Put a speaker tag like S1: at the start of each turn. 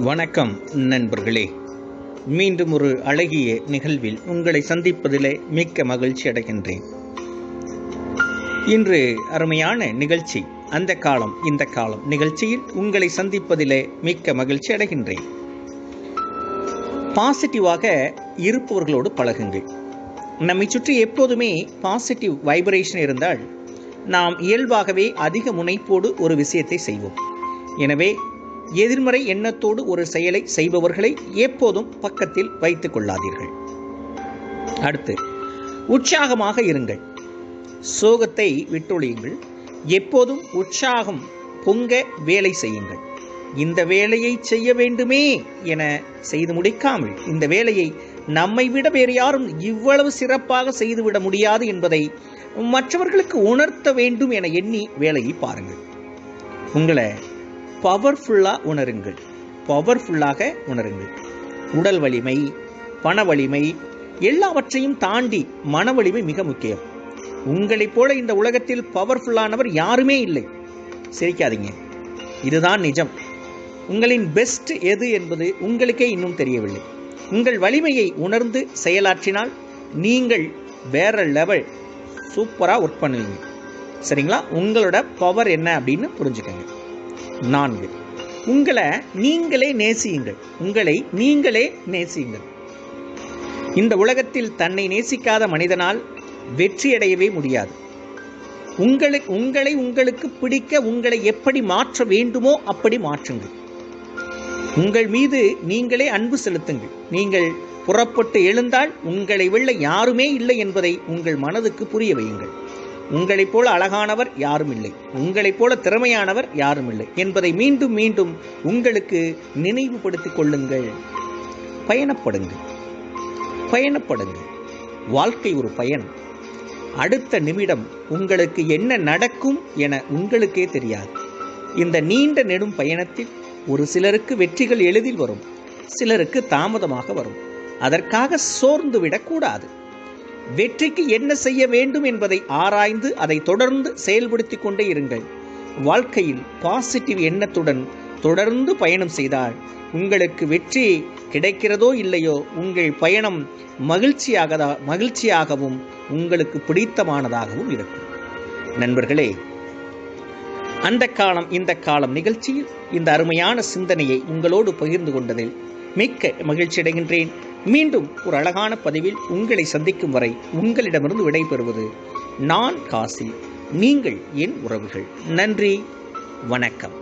S1: வணக்கம் நண்பர்களே. மீண்டும் ஒரு அழகிய நிகழ்வில் உங்களை சந்திப்பதிலே மிக்க மகிழ்ச்சி அடைகின்றேன். இன்று அருமையான நிகழ்ச்சி அந்த காலம் இந்த காலம் நிகழ்ச்சியில் உங்களை சந்திப்பதிலே மிக்க மகிழ்ச்சி அடைகின்றேன். பாசிட்டிவாக இருப்பவர்களோடு பழகுங்கள். நம்மை சுற்றி எப்போதுமே பாசிட்டிவ் வைப்ரேஷன் இருந்தால் நாம் இயல்பாகவே அதிக முனைப்போடு ஒரு விஷயத்தை செய்வோம். எனவே எதிர்மறை எண்ணத்தோடு ஒரு செயலை செய்பவர்களை எப்போதும் பக்கத்தில் வைத்துக் கொள்ளாதீர்கள். அடுத்து உற்சாகமாக இருங்கள். சோகத்தை விட்டொழியுங்கள். எப்போதும் உற்சாகம் பொங்க வேலை செய்யுங்கள். இந்த வேலையை செய்ய வேண்டுமே என செய்து முடிக்காமல் இந்த வேலையை நம்மை விட வேறு யாரும் இவ்வளவு சிறப்பாக செய்துவிட முடியாது என்பதை மற்றவர்களுக்கு உணர்த்த வேண்டும் என எண்ணி வேலையை பாருங்கள். உங்களை பவர்ஃபுல்லாக உணருங்கள். பவர்ஃபுல்லாக உணருங்கள். உடல் வலிமை பண வலிமை எல்லாவற்றையும் தாண்டி மன வலிமை மிக முக்கியம். உங்களைப் போல இந்த உலகத்தில் பவர்ஃபுல்லானவர் யாருமே இல்லை. சிரிக்காதீங்க. இதுதான் நிஜம். உங்களின் பெஸ்ட் எது என்பது உங்களுக்கே இன்னும் தெரியவில்லை. உங்கள் வலிமையை உணர்ந்து செயலாற்றினால் நீங்கள் வேற லெவல் சூப்பராக ஒர்க் பண்ணுவீங்க. சரிங்களா? உங்களோட பவர் என்ன அப்படின்னு புரிஞ்சுக்கங்க. நான்கு. உங்களை நீங்களே நேசியுங்கள். உங்களை நீங்களே நேசியுங்கள். இந்த உலகத்தில் தன்னை நேசிக்காத மனிதனால் வெற்றியடையவே முடியாது. உங்களுக்கு உங்களை உங்களுக்கு பிடிக்க உங்களை எப்படி மாற்ற வேண்டுமோ அப்படி மாற்றுங்கள். உங்கள் மீது நீங்களே அன்பு செலுத்துங்கள். நீங்கள் புறப்பட்டு எழுந்தால் உங்களை வெல்ல யாருமே இல்லை என்பதை உங்கள் மனதுக்கு புரிய வையுங்கள். உங்களைப் போல அழகானவர் யாரும் இல்லை. உங்களைப் போல திறமையானவர் யாரும் இல்லை. என்பதை மீண்டும் மீண்டும் உங்களுக்கு நினைவுபடுத்திக் கொள்ளுங்கள். பயணப்படுங்கள். பயணப்படுங்கள். வாழ்க்கை ஒரு பயணம். அடுத்த நிமிடம் உங்களுக்கு என்ன நடக்கும் என உங்களுக்கே தெரியாது. இந்த நீண்ட நெடும் பயணத்தில் ஒரு சிலருக்கு வெற்றிகள் எளிதில் வரும். சிலருக்கு தாமதமாக வரும். அதற்காக சோர்ந்து விடக்கூடாது. வெற்றிக்கு என்ன செய்ய வேண்டும் என்பதை ஆராய்ந்து அதை தொடர்ந்து செயல்படுத்தி கொண்டே இருங்கள். வாழ்க்கையில் பாசிட்டிவ் எண்ணத்துடன் தொடர்ந்து பயணம் செய்தால் உங்களுக்கு வெற்றி கிடைக்கிறதோ இல்லையோ உங்கள் பயணம் மகிழ்ச்சியாக மகிழ்ச்சியாகவும் உங்களுக்கு பிடித்தமானதாகவும் இருக்கும். நண்பர்களே அந்த காலம் இந்த காலம் நிகழ்ச்சியில் இந்த அருமையான சிந்தனையை உங்களோடு பகிர்ந்து கொண்டதில் மிக்க மகிழ்ச்சி அடைகின்றேன் மீண்டும் ஒரு அழகான பதிவில் உங்களை சந்திக்கும் வரை உங்களிடமிருந்து விடைபெறுவது நான் காசி. நீங்கள் என் உறவுகள். நன்றி. வணக்கம்.